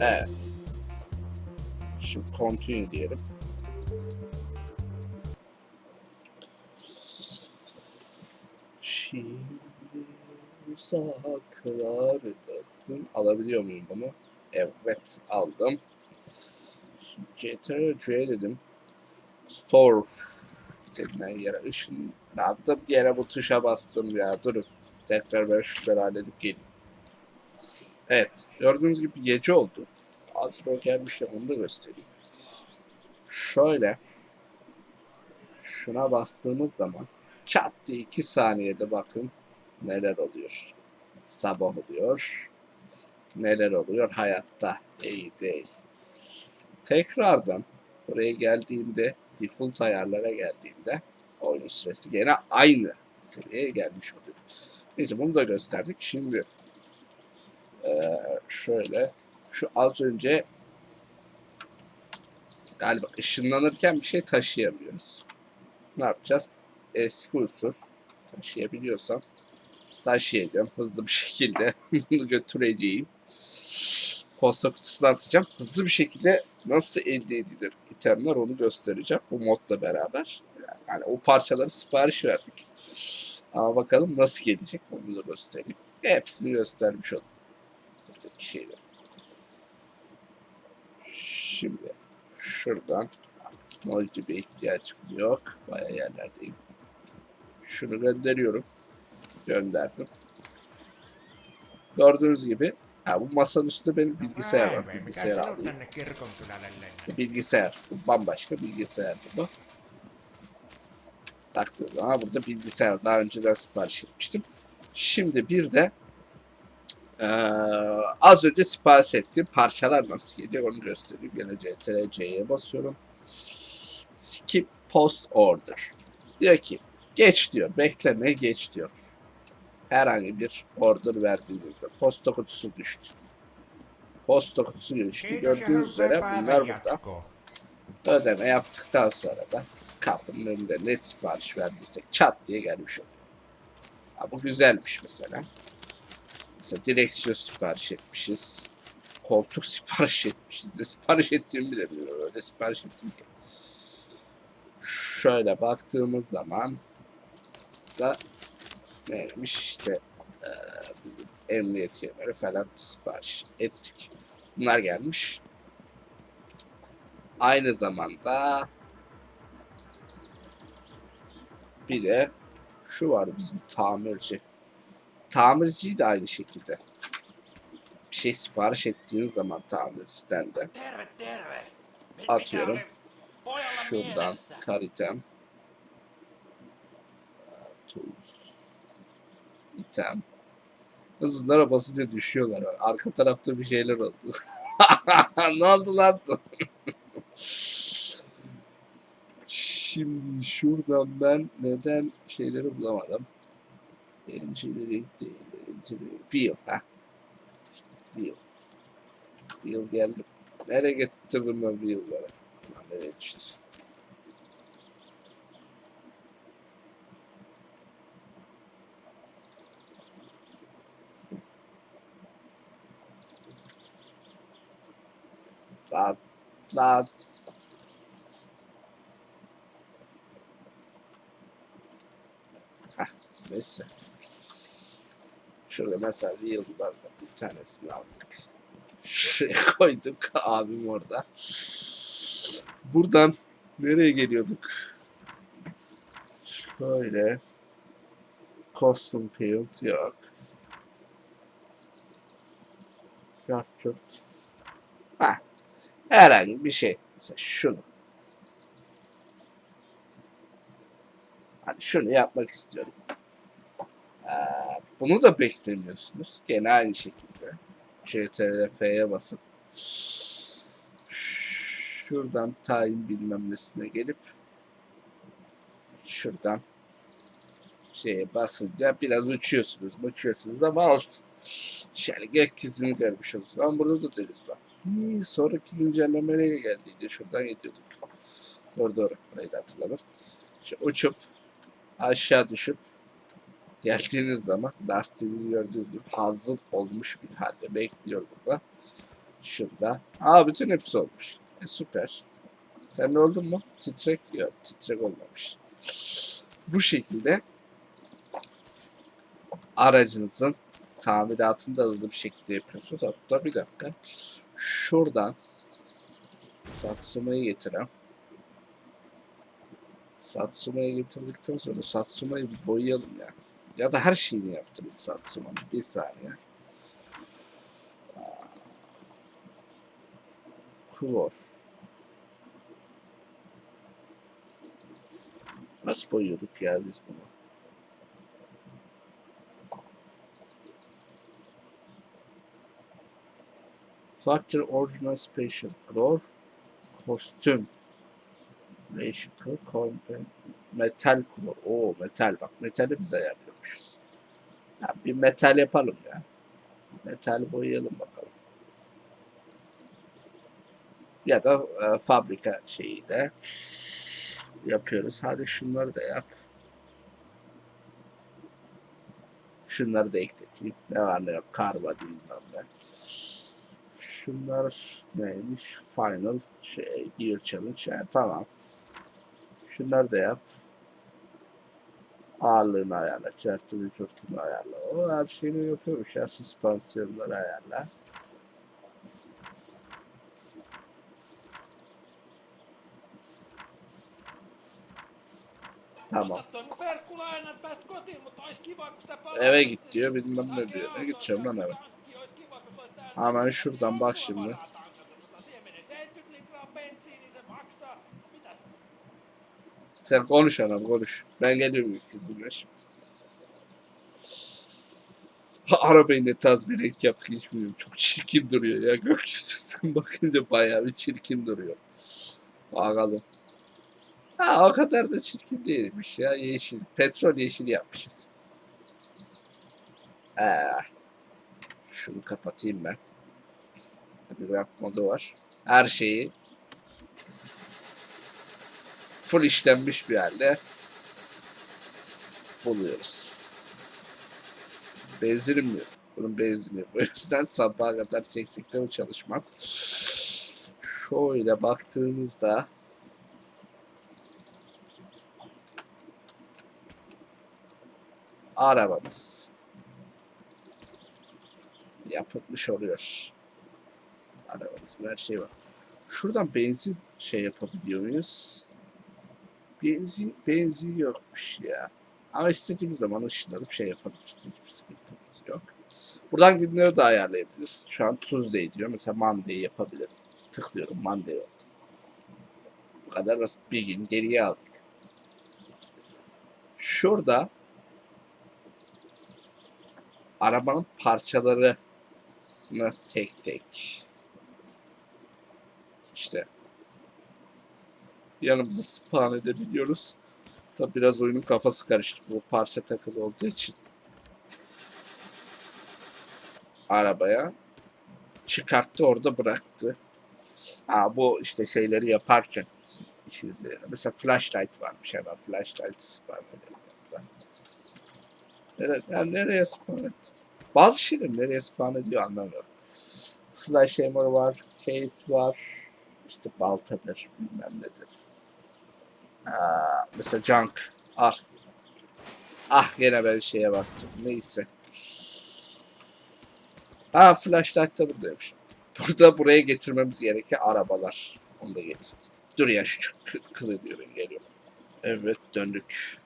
Evet. Şimdi continue diyelim. Şimdi uzaklardasın. Alabiliyor muyum bunu? Evet aldım. CTRL C dedim. Store denilen yere ışınlandım. Gene bu tuşa bastım ya. Durun. Tekrar ben şunları halledip geleyim. Evet. Gördüğünüz gibi gece oldu. Azro gelmişler onu da göstereyim. Şöyle. Şuna bastığımız zaman çat diye 2 saniyede bakın neler oluyor. Sabah oluyor. Neler oluyor hayatta. İyi değil. Tekrardan buraya geldiğimde default ayarlara geldiğimde oyun süresi gene aynı seviyeye gelmiş oluyor. Neyse bunu da gösterdik. Şimdi şöyle şu az önce galiba ışınlanırken bir şey taşıyamıyoruz. Ne yapacağız? Eski usul taşıyabiliyorsam taşıyacağım hızlı bir şekilde götüreceğim. Posta kutusuna atacağım. Hızlı bir şekilde nasıl elde edilir itemler onu göstereceğim bu modla beraber. Yani o parçaları sipariş verdik. Ama bakalım nasıl gelecek onu da göstereyim. Hepsini göstermiş oldum. Buradaki şeyleri. Şimdi şuradan artık Moldi'ye ihtiyacım yok. Baya yerlerdeyim. Şunu gönderiyorum. Gönderdim. Gördüğünüz gibi ha, bu masanın üstünde benim bilgisayar var. Bilgisayar alayım. Bilgisayar. Bu bambaşka bilgisayar bu. Baktığım zaman burada bilgisayar. Daha önceden sipariş etmiştim. Şimdi bir de eee, az önce sipariş ettiğim parçalar nasıl geliyor onu göstereyim. Gene CTRL C'ye basıyorum. Skip post order. Diyor ki geç diyor. Bekleme geç diyor. Herhangi bir order verdiğinizde posta kutusu düştü. Posta kutusu düştü. Gördüğünüz üzere bunlar burada. Ödeme yaptıktan sonra da kapının önünde ne sipariş verdiysek çat diye gelmiş oluyor. Ha, bu güzelmiş mesela. Mesela direksiyon sipariş etmişiz. Koltuk sipariş etmişiz. Ne sipariş ettiğimi bile bilmiyorum. Öyle sipariş ettim ki. Şöyle baktığımız zaman da neymiş işte bizim emniyet kemeri falan sipariş ettik. Bunlar gelmiş. Aynı zamanda bir de şu var bizim tamirci. Tamirciyi de aynı şekilde. Bir şey sipariş ettiğin zaman tamirciden de. Atıyorum. Şuradan karitem tools item Kız bunlara basınca düşüyorlar. Arka tarafta bir şeyler oldu. ne oldu lan? Şimdi şuradan ben neden şeyleri bulamadım? Engineering değil. Engineering. Wheel. Ha. Wheel. Wheel geldi. Nereye getirdim ben wheel'ları? Lan Nereye düştü? Lan. Lan. Heh, neyse. Şöyle mesela yıllarda bir tanesini aldık. Şuraya koyduk abim orada. Buradan nereye geliyorduk? Şöyle. Custom field yok. Yurt. Ha. Herhangi bir şey. Mesela şunu. Hani şunu yapmak istiyorum. Bunu da beklemiyorsunuz. Gene aynı şekilde. CTRL F'ye basıp şuradan tayin bilmem nesine gelip şuradan şeye basınca biraz uçuyorsunuz, uçuyorsunuz ama olsun. Şöyle gökyüzünü görmüş olursunuz. Ama burada da deniz var. Hii, sonraki güncelleme nereye geldiydi? Şuradan gidiyorduk. Doğru doğru. Burayı da hatırladım. İşte uçup aşağı düşüp geldiğiniz zaman lastiğinizi gördüğünüz gibi hazır olmuş bir halde bekliyor burada. Şurada. Aa bütün hepsi olmuş. E, süper. Sen ne oldun mu? Titrek yok. Titrek olmamış. Bu şekilde aracınızın tamiratını da hızlı bir şekilde yapıyorsunuz. Hatta bir dakika. Şuradan Satsuma'yı getirem. Satsuma'yı getirdikten sonra Satsuma'yı boyayalım ya. Ya da her şeyini yaptırayım Satsuma'nın. Bir saniye. Kuvor. Nasıl boyuyorduk ya biz bunu? Factory Original Special Color Kostüm Değişik Metal Color Oo metal bak metali biz ayarlıyormuşuz ya Bir metal yapalım ya Metal boyayalım bakalım Ya da e, fabrika şeyiyle Yapıyoruz hadi şunları da yap Şunları da ekleteyim ne var ne yok karba bilmem Şunlar neymiş? Final şey, Gear Challenge. Yani tamam. Şunları da yap. Ağırlığını ayarla. Çertini çörtünü ayarla. O her şeyini yapıyormuş ya. Süspansiyonları ayarla. Tamam. Eve git diyor, bilmem ne diyor. Ne gideceğim lan eve? Hemen şuradan bak şimdi. Sen konuş anam konuş. Ben geliyorum kızımla şimdi. Arabayı ne tarz bir renk yaptık hiç bilmiyorum. Çok çirkin duruyor ya. Gökyüzünden bakınca bayağı bir çirkin duruyor. Bakalım. Ha o kadar da çirkin değilmiş ya. Yeşil. Petrol yeşil yapmışız. Ee, şunu kapatayım ben. Tabii rap modu var. Her şeyi full işlenmiş bir halde buluyoruz. Benzinim yok. Bunun benzini yok. O yüzden sabaha kadar çeksek de çalışmaz. Şöyle baktığımızda arabamız yapılmış oluyor. Arabamızın her şeyi var. Şuradan benzin şey yapabiliyor muyuz? Benzin yokmuş ya. Ama istediğimiz zaman ışınlanıp şey yapabiliriz. Hiçbir sıkıntımız yok. Buradan günleri de ayarlayabiliriz. Şu an Tuesday diyor. Mesela Monday yapabilirim. Tıklıyorum Monday oldu. Bu kadar basit bir gün geriye aldık. Şurada arabanın parçalarını tek tek işte yanımıza spawn edebiliyoruz. Tabi biraz oyunun kafası karıştı bu parça takılı olduğu için. Arabaya çıkarttı orada bıraktı. Ha, bu işte şeyleri yaparken işinize yarar. Mesela flashlight varmış hemen flashlight spawn edelim. burada. Nere, yani nereye spawn etti? Bazı şeyler nereye spawn ediyor anlamıyorum. Slash hammer var, case var, işte baltadır, bilmem nedir. Aa, mesela junk. Ah. Ah gene ben şeye bastım. Neyse. Ha flashlight da buradaymış. Burada buraya getirmemiz gereken arabalar. Onu da getirdim. Dur ya şu çok kı- kız ediyor ben geliyorum. Evet döndük.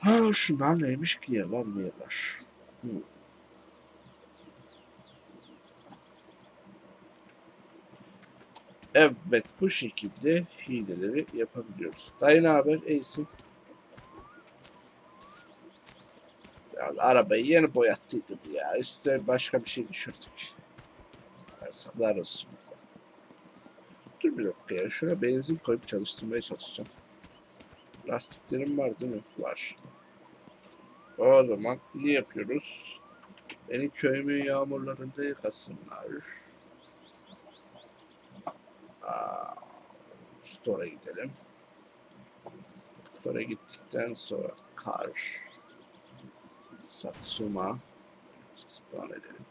Ha şunlar neymiş ki yalan mı yalar? Hmm. Evet bu şekilde hileleri yapabiliyoruz. Dayı ne haber? İyisin. Ya, arabayı yeni boyattıydım ya. Üstüne başka bir şey düşürdük. Yazıklar olsun. Dur bir dakika ya. Şuna benzin koyup çalıştırmaya çalışacağım. Lastiklerim var değil mi? Var. O zaman ne yapıyoruz? Beni köyümün yağmurlarında yıkasınlar. Aa, Store'a gidelim. Store'a gittikten sonra kar Satsuma spawn edelim.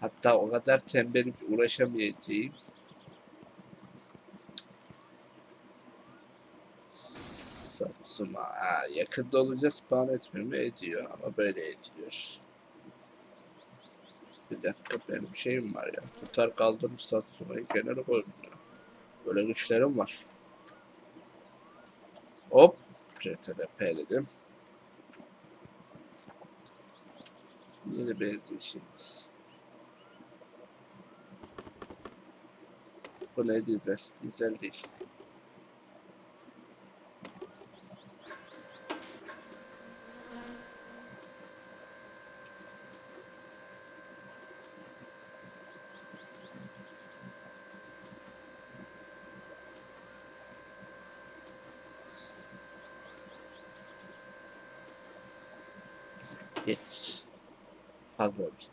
Hatta o kadar tembelim ki uğraşamayacağım. Satsuma. Ha, yakında olunca spawn mu? Ediyor ama böyle ediyor. Bir dakika benim şeyim var ya. Tutar kaldırır Satsuma'yı kenara koydum. Böyle güçlerim var. Hop. CTRP'ledim. Yeni benzin şeyimiz. Bu ne dizel? Dizel değil. Fazla bir.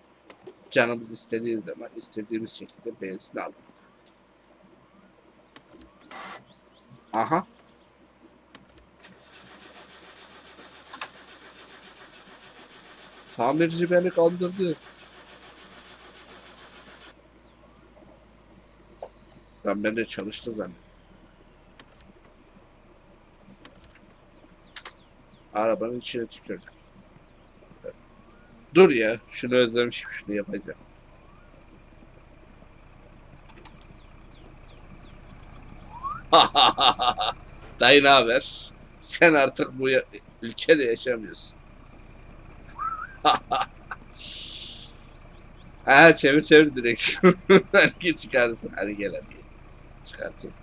Canımız istediği zaman istediğimiz şekilde benzin aldık. Aha. Tamirci beni kandırdı. Ben bende çalıştı zannettim. Arabanın içine tükürdüm. Dur ya, şunu özlemişim, şunu yapacağım. Dayı ne haber? Sen artık bu ya- ülkede yaşamıyorsun. ha çevir çevir direksiyon. Git çıkarsın. Hadi gel hadi. Çıkartayım.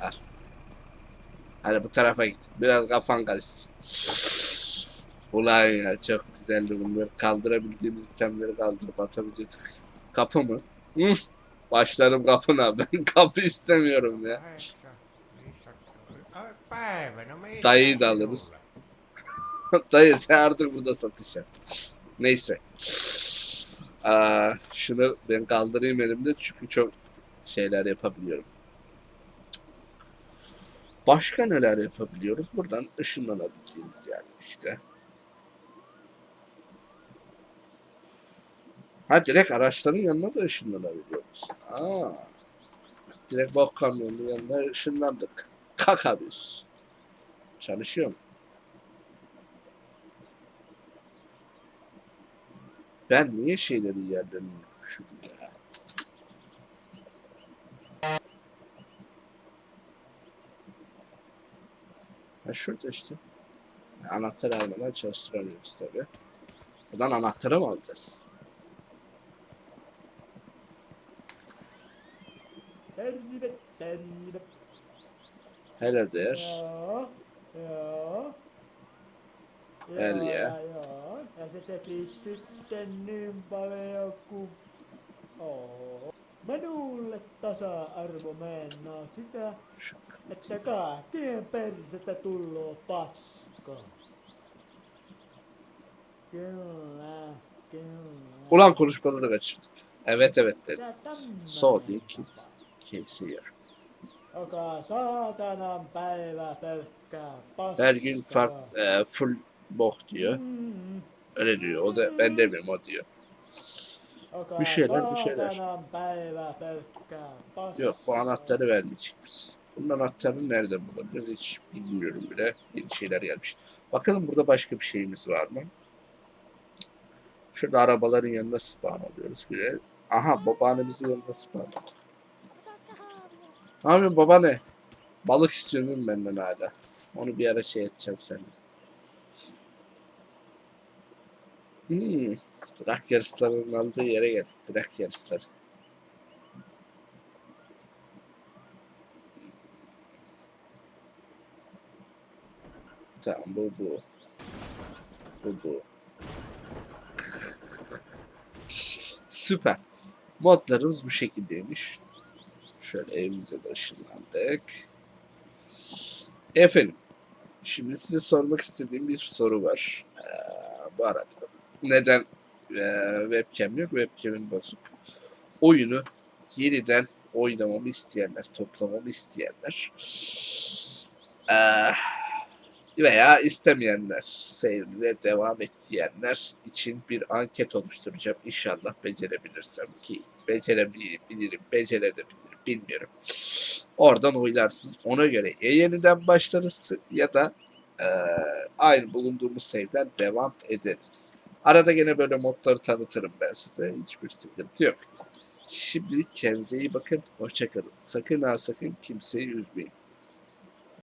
Al. Hadi bu tarafa git. Biraz kafan karışsın. Ulan ya çok güzeldi bunları. Kaldırabildiğimiz itemleri kaldırıp atabildik. Kapı mı? Hı? Başlarım kapına. Ben kapı istemiyorum ya. Dayıyı da alırız. Dayı sen artık burada satış yap. Neyse. Aa, şunu ben kaldırayım elimde çünkü çok şeyler yapabiliyorum. Başka neler yapabiliyoruz? Buradan ışınlanabildiğimiz yani işte. Ha direkt araçların yanına da ışınlanabiliyoruz. Aa. Direkt bok kamyonunun yanına ışınlandık. Kaka biz. Çalışıyor mu? Ben niye şeylerin yerlerini unutmuşum ya? Ha şurada işte. Anahtar almadan çalıştıramıyoruz tabi. Buradan anahtarı mı alacağız? Niin paljon kuin... Oo. Minulle tasa-arvo meinaa sitä, että kaikkien persettä tulloo paskaa. Kyllä, kyllä. Ulan konuşmaları kaçırdık. Evet evet dedi. So did tapa, paskaa. Her gün fark, e, full bok diyor. Mm. Öyle diyor. O da ben demiyorum o diyor. Bir şeyler, bir şeyler. Yok bu anahtarı vermeyecek biz. Bunun anahtarını nereden bulabiliriz hiç bilmiyorum bile. Yeni şeyler gelmiş. Bakalım burada başka bir şeyimiz var mı? Şurada arabaların yanında spawn alıyoruz. Güzel. Aha babaannemizin yanında spawn aldık. Ne yapıyorsun babaanne? Balık istiyorum benden hala? Onu bir ara şey edeceğim seninle. Hmm. Trak yarışlarının aldığı yere gel. Trak yarışları. Tamam bu bu. Bu bu. Süper. Modlarımız bu şekildeymiş. Şöyle evimize de ışınlandık. Efendim. Şimdi size sormak istediğim bir soru var. Ee, bu arada neden e, webcam yok? Webcam'in bozuk. Oyunu yeniden oynamamı isteyenler, toplamamı isteyenler. Ee, veya istemeyenler, seyirde devam et diyenler için bir anket oluşturacağım. İnşallah becerebilirsem ki becerebilirim, becerebilirim bilmiyorum. Oradan oylarsınız. Ona göre ya yeniden başlarız ya da eee, aynı bulunduğumuz save'den devam ederiz. Arada gene böyle modları tanıtırım ben size. Hiçbir sıkıntı yok. Şimdilik kendinize iyi bakın. Hoşçakalın. Sakın ha sakın kimseyi üzmeyin.